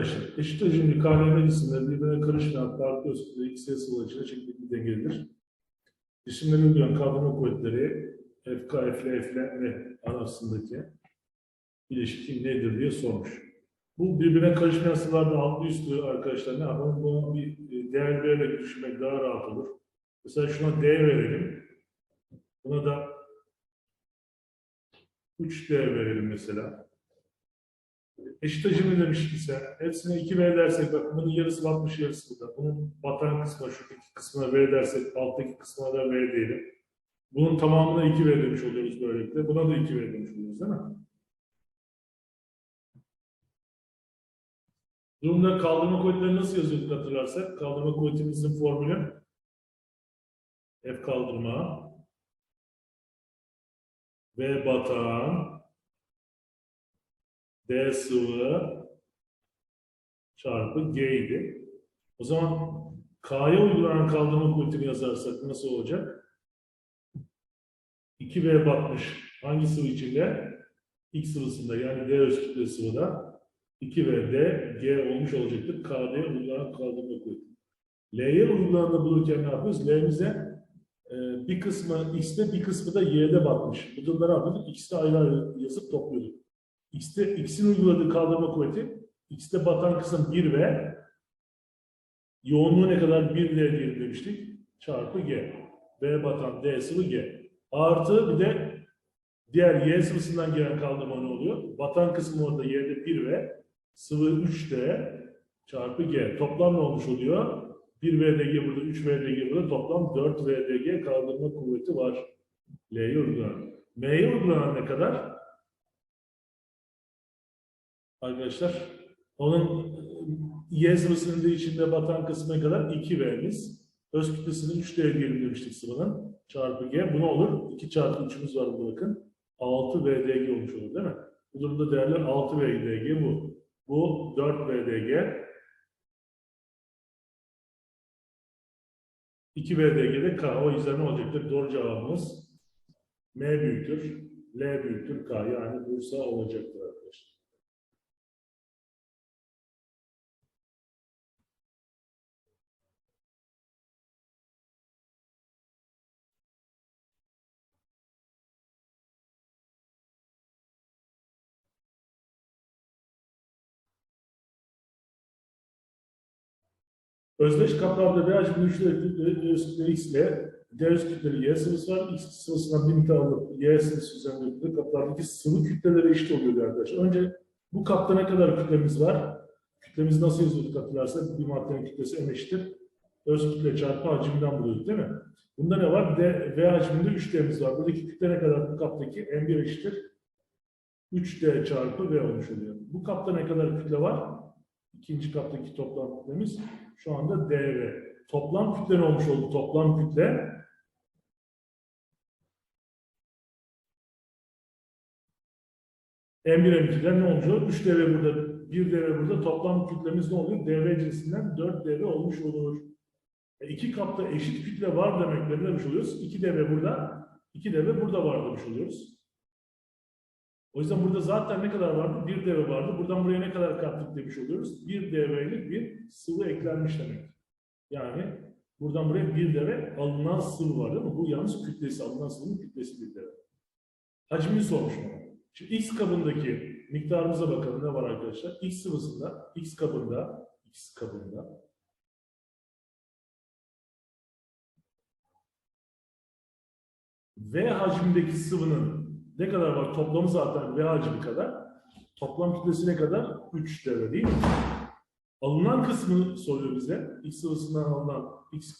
arkadaşlar, eşit hacimli KLM cisimleri birbirine karışmayan farklı ölçüde X sıvı açıyla şekilde dengelidir. Cisimleri uygulayan kaldırma kuvvetleri FK, FL, FL ve arasındaki ilişki nedir diye sormuş. Bu birbirine karışmayan sıvılarda altlı üstlü arkadaşlar ne yapalım? Buna bir e, değer vererek düşünmek daha rahat olur. Mesela şuna D verelim. Buna da 3D verelim mesela. Eşit hacimli demiş ise hepsine 2 V dersek bak bunun yarısı batmış yarısı burada. Bunun batan kısmına şuradaki kısmına V dersek alttaki kısmına da V diyelim. Bunun tamamına 2 V demiş oluyoruz böylelikle. Buna da 2 V demiş oluyoruz değil mi? Durumda kaldırma kuvvetleri nasıl yazıyorduk hatırlarsak? Kaldırma kuvvetimizin formülü F kaldırma V batan D sıvı çarpı G idi. O zaman K'ya uygulanan kaldırma kuvvetini yazarsak nasıl olacak? 2V batmış hangi sıvı içinde? X sıvısında yani D öz kütle sıvıda 2V D G olmuş olacaktır. K'ya uygulanan kaldırma kuvveti. L'ye uygulananı bulurken ne yapıyoruz? L'mize e, bir kısmı X'te bir kısmı da Y'de batmış. Bu durumda ne yapıyorduk? X'te ayrı ayrı yazıp topluyorduk. X'te X'in uyguladığı kaldırma kuvveti X'te batan kısım 1 ve yoğunluğu ne kadar 1 D diye demiştik. Çarpı G. B batan D sıvı G. Artı bir de diğer Y sıvısından gelen kaldırma ne oluyor? Batan kısmı orada Y'de 1 ve sıvı 3 D çarpı G. Toplam ne olmuş oluyor? 1 VDG burada, 3 VDG burada. Toplam 4 VDG kaldırma kuvveti var. L'ye uygulanan. M'ye uygulanan ne kadar? Arkadaşlar, onun e, Y sıvısının içinde batan kısmına kadar 2 V'miz. Öz kütlesini 3 D diyelim demiştik sıvının. Çarpı G. Bu ne olur? 2 çarpı 3'ümüz var burada bakın. 6 VDG olmuş olur değil mi? Bu durumda değerler 6 VDG bu. Bu 4 VDG. 2 VDG'de K. O yüzden ne olacaktır? Doğru cevabımız M büyüktür. L büyüktür K. Yani Bursa olacaktır arkadaşlar. Özdeş kaplarda hacmi güçleri üstleri X ile D üst kütleri Y sıvısı var. X sıvısından bir miktar alıp Y sıvısı üzerindeki kaplardaki sıvı kütleleri eşit oluyor arkadaşlar. Önce bu kapta ne kadar kütlemiz var? Kütlemiz nasıl yazıyorduk hatırlarsak bir maddenin kütlesi M eşittir. Öz kütle çarpı hacimden buluyorduk değil mi? Bunda ne var? D, V hacminde 3D'miz var. Buradaki kütle ne kadar? Bu kaptaki M1 eşittir. 3D çarpı V olmuş oluyor. Bu kapta ne kadar kütle var? İkinci kaptaki toplam kütlemiz şu anda DV. Toplam kütle ne olmuş oldu? Toplam kütle M1 M2'den ne olacak? 3 dv burada, 1 dv burada. Toplam kütlemiz ne oluyor? dv cinsinden 4 dv olmuş olur. E iki kapta eşit kütle var demek ne demiş oluyoruz? 2 dv burada, 2 dv burada var demiş oluyoruz. O yüzden burada zaten ne kadar vardı? 1 dv vardı. Buradan buraya ne kadar kattık demiş oluyoruz. 1 dv'lik bir sıvı eklenmiş demek. Yani buradan buraya 1 dv alınan sıvı var değil mi? Bu yalnız kütlesi, alınan sıvının kütlesi 1 dv. Hacmini sormuş bana. Şimdi X kabındaki miktarımıza bakalım ne var arkadaşlar? X sıvısında, X kabında, X kabında V hacmindeki sıvının ne kadar var? Toplamı zaten V hacmi kadar. Toplam kütlesi ne kadar? 3 dv değil mi? Alınan kısmı soruyor bize. X sıvısından alınan, X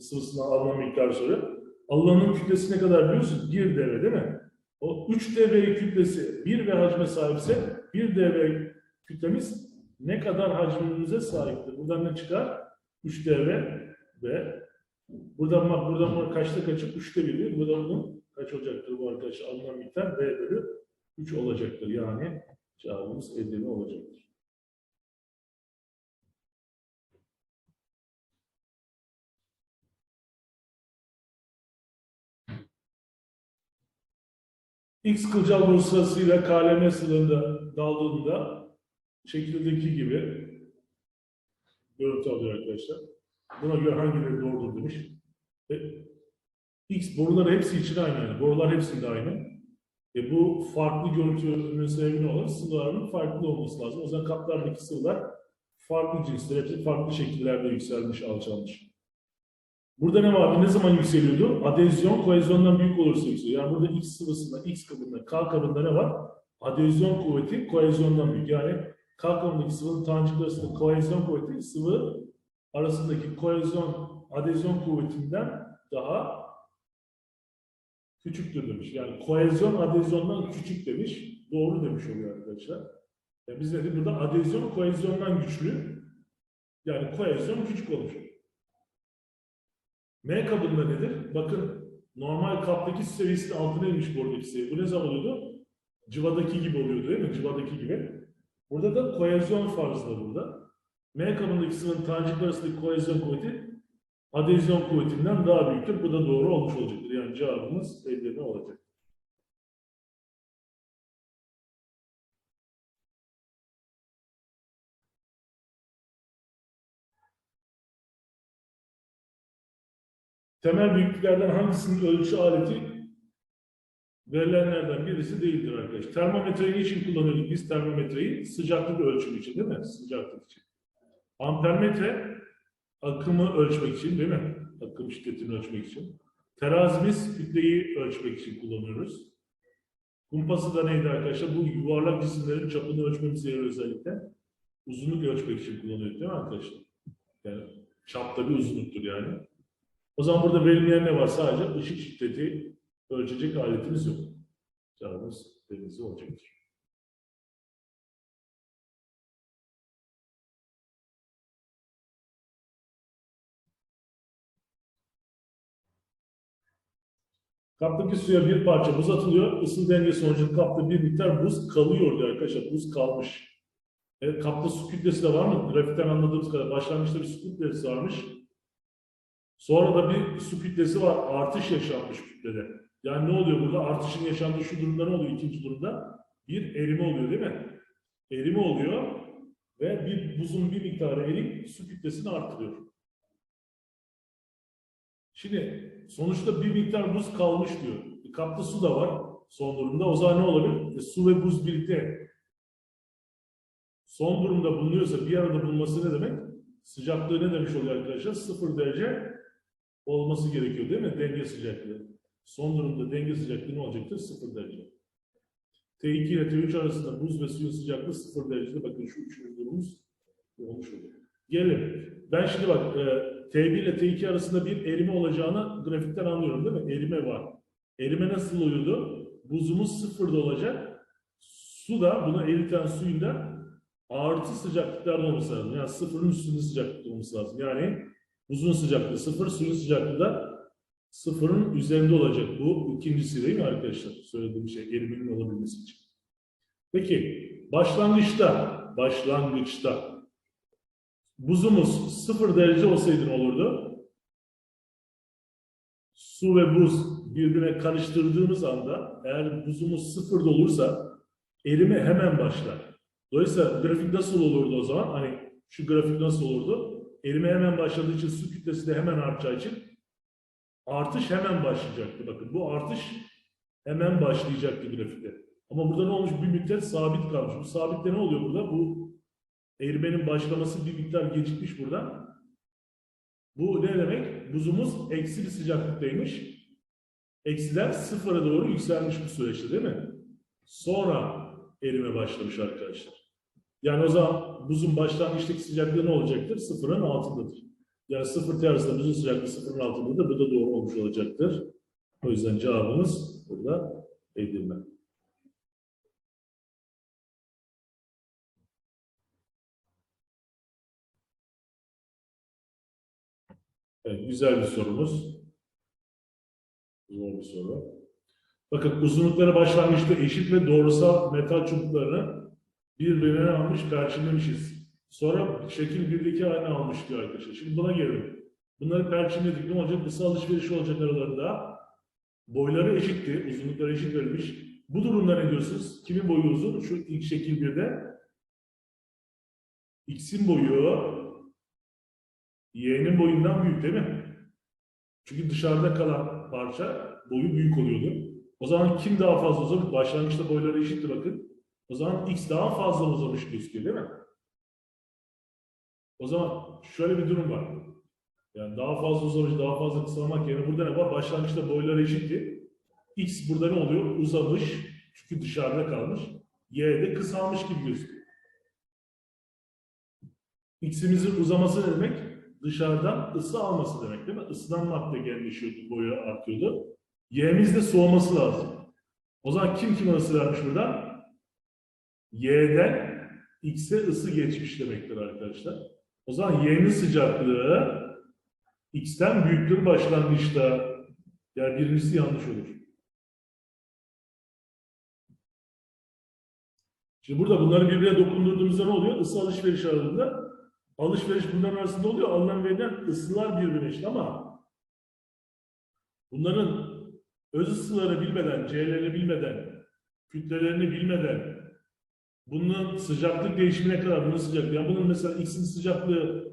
sıvısından alınan miktar soruyor. Alınanın kütlesi ne kadar biliyorsun? 1 dv değil mi? O 3 dv kütlesi 1 V hacme sahipse 1 dv kütlemiz ne kadar hacmimize sahiptir? Buradan ne çıkar? 3 dv ve buradan bak buradan bak kaçta kaçıp 3'te geliyor. Buradan bunun kaç olacaktır bu arkadaşlar? Alınan miktar V bölü 3 olacaktır. Yani cevabımız Edirne olacaktır. X kılcal boru KLM sınırında daldığında şekildeki gibi görüntü alıyor arkadaşlar. Buna göre hangileri doğrudur demiş. X borular hepsi için aynı. Yani. Borular hepsinde aynı. E bu farklı görüntünün sebebi ne olur? Sıvıların farklı olması lazım. O zaman kaplardaki sıvılar farklı cinsler, hepsi farklı şekillerde yükselmiş, alçalmış. Burada ne vardı? Ne zaman yükseliyordu? Adezyon koezyondan büyük olursa yükseliyor. Yani burada X sıvısında, X kabında, K kabında ne var? Adezyon kuvveti koezyondan büyük. Yani K kabındaki sıvının tanecik arasında koezyon kuvveti sıvı arasındaki koezyon, adezyon kuvvetinden daha küçüktür demiş. Yani koezyon adezyondan küçük demiş. Doğru demiş oluyor arkadaşlar. Yani biz dedik burada adezyon koezyondan güçlü. Yani koezyon küçük olmuş. M kabında nedir? Bakın normal kaptaki su seviyesinin altına inmiş buradaki seviye. Bu ne zaman oluyordu? Cıvadaki gibi oluyordu değil mi? Cıvadaki gibi. Burada da koezyon farzı burada. M kabındaki sıvının tanecik arasındaki koezyon kuvveti adezyon kuvvetinden daha büyüktür. Bu da doğru olmuş olacaktır. Yani cevabımız Edirne olacak. Temel büyüklüklerden hangisinin ölçü aleti verilenlerden birisi değildir arkadaşlar. Termometreyi için kullanıyorduk biz termometreyi? Sıcaklık ölçümü için değil mi? Sıcaklık için. Ampermetre akımı ölçmek için değil mi? Akım şiddetini ölçmek için. Terazimiz kütleyi ölçmek için kullanıyoruz. Kumpası da neydi arkadaşlar? Bu yuvarlak cisimlerin çapını ölçmemize yarıyor özellikle. Uzunluk ölçmek için kullanıyoruz değil mi arkadaşlar? Yani çapta bir uzunluktur yani. O zaman burada verilmeyen ne var? Sadece ışık şiddeti ölçecek aletimiz yok. Cevabımız denizli olacaktır. Kaptaki suya bir parça buz atılıyor. Isı denge sonucu kapta bir miktar buz kalıyor diyor arkadaşlar. Buz kalmış. Evet, kapta su kütlesi de var mı? Grafikten anladığımız kadar. Başlangıçta bir su kütlesi varmış. Sonra da bir su kütlesi var. Artış yaşanmış kütlede. Yani ne oluyor burada? Artışın yaşandığı şu durumda ne oluyor ikinci durumda? Bir erime oluyor değil mi? Erime oluyor ve bir buzun bir miktarı eriyip su kütlesini artırıyor. Şimdi sonuçta bir miktar buz kalmış diyor. E, kapta su da var son durumda. O zaman ne olabilir? E, su ve buz birlikte son durumda bulunuyorsa bir arada bulunması ne demek? Sıcaklığı ne demiş oluyor arkadaşlar? Sıfır derece olması gerekiyor değil mi? Denge sıcaklığı. Son durumda denge sıcaklığı ne olacaktır? Sıfır derece. T2 ile T3 arasında buz ve suyun sıcaklığı sıfır derecede. Bakın şu üçüncü durumumuz olmuş oluyor. Gelin. Ben şimdi bak e, T1 ile T2 arasında bir erime olacağını grafikten anlıyorum değil mi? Erime var. Erime nasıl oluyordu? Buzumuz sıfırda olacak. Su da buna eriten suyun da artı sıcaklıklarda olması lazım. Yani sıfırın üstünde sıcaklıkta olması lazım. Yani buzun sıcaklığı sıfır, suyun sıcaklığı da sıfırın üzerinde olacak. Bu ikincisi değil mi arkadaşlar? Söylediğim şey erimenin olabilmesi için. Peki başlangıçta başlangıçta buzumuz sıfır derece olsaydı ne olurdu? Su ve buz birbirine karıştırdığımız anda eğer buzumuz sıfırda olursa erime hemen başlar. Dolayısıyla grafik nasıl olurdu o zaman? Hani şu grafik nasıl olurdu? Erime hemen başladığı için su kütlesi de hemen artacağı için artış hemen başlayacaktı. Bakın bu artış hemen başlayacaktı grafikte. Ama burada ne olmuş? Bir müddet sabit kalmış. Bu sabitte ne oluyor burada? Bu erimenin başlaması bir miktar gecikmiş burada. Bu ne demek? Buzumuz eksi bir sıcaklıktaymış. Eksiler sıfıra doğru yükselmiş bu süreçte değil mi? Sonra erime başlamış arkadaşlar. Yani o zaman buzun başlangıçtaki sıcaklığı ne olacaktır? Sıfırın altındadır. Yani sıfır T arasında buzun sıcaklığı sıfırın altındadır. Bu da doğru olmuş olacaktır. O yüzden cevabımız burada Edirne. Evet, güzel bir sorumuz. Zor bir soru. Bakın uzunlukları başlangıçta eşit ve doğrusal metal çubuklarını birbirine almış, perçinlemişiz. Sonra şekil birdeki haline almış diyor arkadaşlar. Şimdi buna gelelim. Bunları perçinledik. Ne olacak? Isı alışverişi olacak aralarında. Boyları eşitti. Uzunlukları eşit verilmiş. Bu durumda ne diyorsunuz? Kimin boyu uzun? Şu ilk şekil birde. X'in boyu Y'nin boyundan büyük değil mi? Çünkü dışarıda kalan parça boyu büyük oluyordu. O zaman kim daha fazla uzamış? Başlangıçta boyları eşitti bakın. O zaman X daha fazla uzamış gözüküyor değil mi? O zaman şöyle bir durum var. Yani daha fazla uzamış, daha fazla kısalmak yerine burada ne var? Başlangıçta boyları eşitti. X burada ne oluyor? Uzamış. Çünkü dışarıda kalmış. Y de kısalmış gibi gözüküyor. X'imizin uzaması ne demek? Dışarıdan ısı alması demek değil mi? Isıdan madde genleşiyordu, boyu artıyordu. Y'miz de soğuması lazım. O zaman kim kime ısı vermiş burada? Y'den X'e ısı geçmiş demektir arkadaşlar. O zaman Y'nin sıcaklığı X'ten büyüktür başlangıçta. Yani birincisi yanlış olur. Şimdi burada bunları birbirine dokundurduğumuzda ne oluyor? Isı alışveriş aralığında alışveriş bunların arasında oluyor. Alınan verilen ısılar birbirine eşit ama bunların öz ısıları bilmeden, C'lerini bilmeden, kütlelerini bilmeden bunun sıcaklık değişimine kadar bunun sıcaklığı, yani bunun mesela X'in sıcaklığı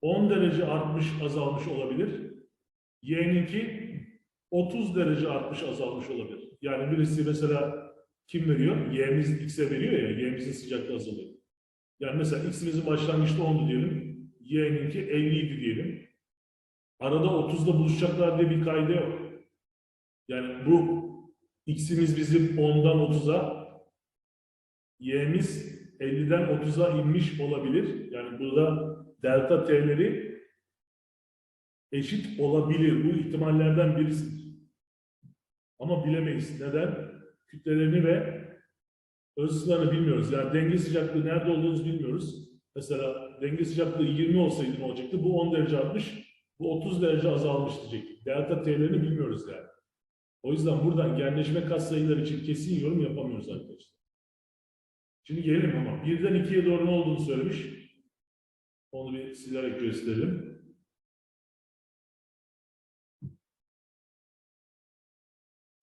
10 derece artmış, azalmış olabilir. Y'ninki 30 derece artmış, azalmış olabilir. Yani birisi mesela kim veriyor? Y'miz X'e veriyor ya, Y'mizin sıcaklığı azalıyor. Yani mesela X'imizin başlangıçta 10'du diyelim, Y'ninki 50 idi diyelim. Arada 30'da buluşacaklar diye bir kaide yok. Yani bu X'imiz bizim 10'dan 30'a, Y'miz 50'den 30'a inmiş olabilir. Yani burada delta T'leri eşit olabilir. Bu ihtimallerden birisidir. Ama bilemeyiz. Neden? Kütlelerini ve ısılarını bilmiyoruz. Yani denge sıcaklığı nerede olduğunu bilmiyoruz. Mesela denge sıcaklığı 20 olsaydı ne olacaktı? Bu 10 derece artmış, bu 30 derece azalmış diyecektik. Delta T'lerini bilmiyoruz yani. O yüzden buradan genleşme katsayıları için kesin yorum yapamıyoruz arkadaşlar. Şimdi gelelim ama. Birden ikiye doğru ne olduğunu söylemiş. Onu bir silerek gösterelim.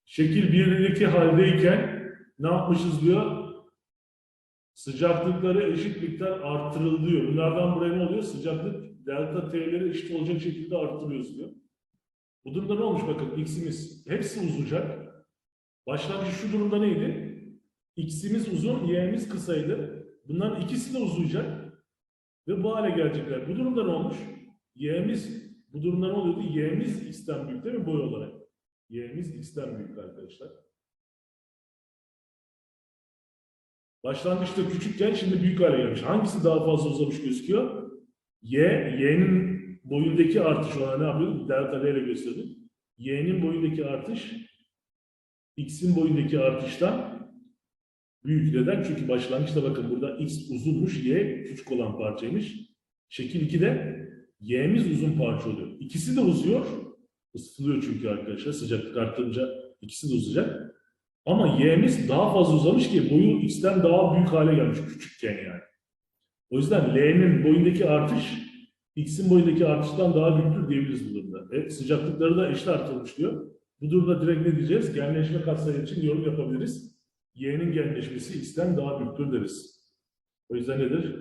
Şekil 1'deki haldeyken ne yapmışız diyor? Sıcaklıkları eşit miktar artırılıyor. Bunlardan buraya ne oluyor? Sıcaklık delta T'leri eşit olacak şekilde artırıyoruz diyor. Bu durumda ne olmuş bakın x'imiz hepsi uzayacak. Başlangıç şu durumda neydi? X'imiz uzun, y'miz kısaydı. Bunların ikisi de uzayacak. Ve bu hale gelecekler. Bu durumda ne olmuş? Y'miz, bu durumda ne oluyordu? Y'miz x'ten büyük değil mi boy olarak? Y'miz x'ten büyük arkadaşlar. Başlangıçta küçükken şimdi büyük hale gelmiş. Hangisi daha fazla uzamış gözüküyor? Y, y'nin boyundaki artış ona ne yapıyor? Delta L ile gösterdik. Y'nin boyundaki artış X'in boyundaki artıştan büyük. Neden? Çünkü başlangıçta bakın burada X uzunmuş, Y küçük olan parçaymış. Şekil 2'de Y'miz uzun parça oluyor. İkisi de uzuyor. Isıtılıyor çünkü arkadaşlar. Sıcaklık arttırınca ikisi de uzayacak. Ama Y'miz daha fazla uzamış ki boyu X'ten daha büyük hale gelmiş küçükken yani. O yüzden L'nin boyundaki artış X'in boyundaki artıştan daha büyüktür diyebiliriz bu durumda. E, sıcaklıkları da eşit artırılmış diyor. Bu durumda direkt ne diyeceğiz? Genleşme katsayı için yorum yapabiliriz. Y'nin genleşmesi X'ten daha büyüktür deriz. O yüzden nedir?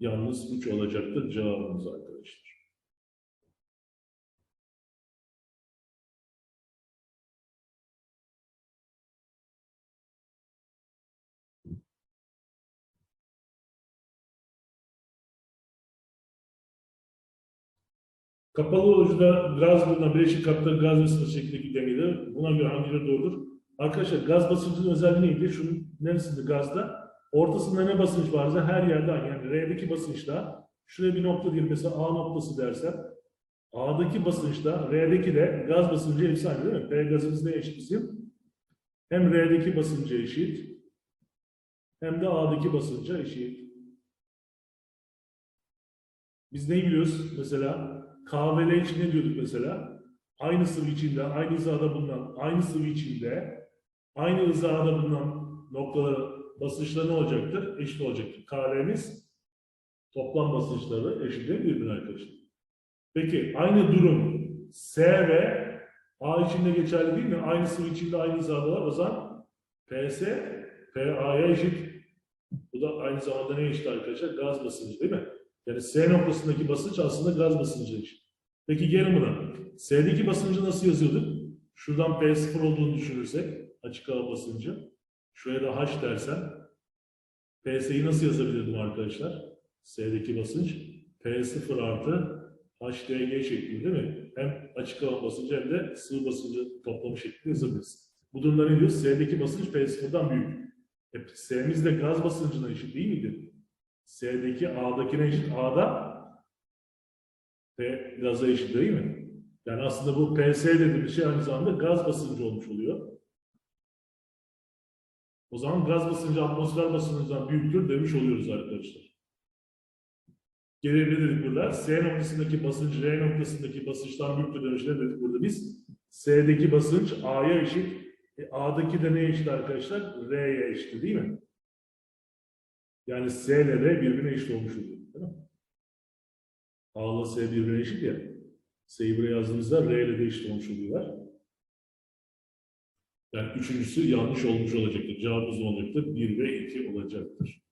Yalnız 3 olacaktır cevabımız arkadaşlar. Kapalı ucuda gaz bulunan bileşik kapta gaz ve sıvı şeklindeki. Buna göre hangileri doğrudur? Arkadaşlar gaz basıncının özelliği neydi? Şunun neresinde gazda? Ortasında ne basınç varsa her yerde. Yani R'deki basınçta şuraya bir nokta diyelim mesela A noktası dersem A'daki basınçta R'deki de gaz basıncı hepsi aynı değil mi? P gazımız neye eşit bizim? Hem R'deki basınca eşit hem de A'daki basınca eşit. Biz neyi biliyoruz mesela? KVL için ne diyorduk mesela? Aynı sıvı içinde, aynı hizada bulunan, aynı sıvı içinde, aynı hizada bulunan noktaların basınçları ne olacaktır? Eşit olacaktır. KV'miz toplam basınçları eşittir birbirine arkadaşlar. Peki aynı durum S ve A içinde geçerli değil mi? Aynı sıvı içinde aynı hizadalar. O zaman PS, PA'ya eşit. Bu da aynı zamanda ne eşit arkadaşlar? Gaz basıncı değil mi? Yani S noktasındaki basınç aslında gaz basıncı. Peki gelin buna. S'deki basıncı nasıl yazıyorduk? Şuradan P0 olduğunu düşünürsek açık hava basıncı. Şuraya da H dersen PS'yi nasıl yazabilirdim arkadaşlar? S'deki basınç P0 artı HDG şeklinde değil mi? Hem açık hava basıncı hem de sıvı basıncı toplamı şeklinde yazabiliriz. Bu durumda ne diyor? S'deki basınç P0'dan büyük. E, S'miz de gaz basıncına eşit değil miydi? S'deki A'dakine eşit. A'da P gaza eşit değil mi? Yani aslında bu PS dediğimiz şey aynı zamanda gaz basıncı olmuş oluyor. O zaman gaz basıncı atmosfer basıncından büyüktür demiş oluyoruz arkadaşlar. Geriye ne dedik burada? S noktasındaki basınç R noktasındaki basınçtan büyüktür demiş. Ne dedik burada biz? S'deki basınç A'ya eşit. E, A'daki de neye eşit arkadaşlar? R'ye eşit değil mi? Yani S ile R birbirine eşit olmuş oluyor. Değil mi? A ile S birbirine eşit ya. S'yi buraya yazdığımızda R ile de eşit olmuş oluyorlar. Yani üçüncüsü yanlış olmuş olacaktır. Cevabımız olacaktır? 1 ve 2 olacaktır.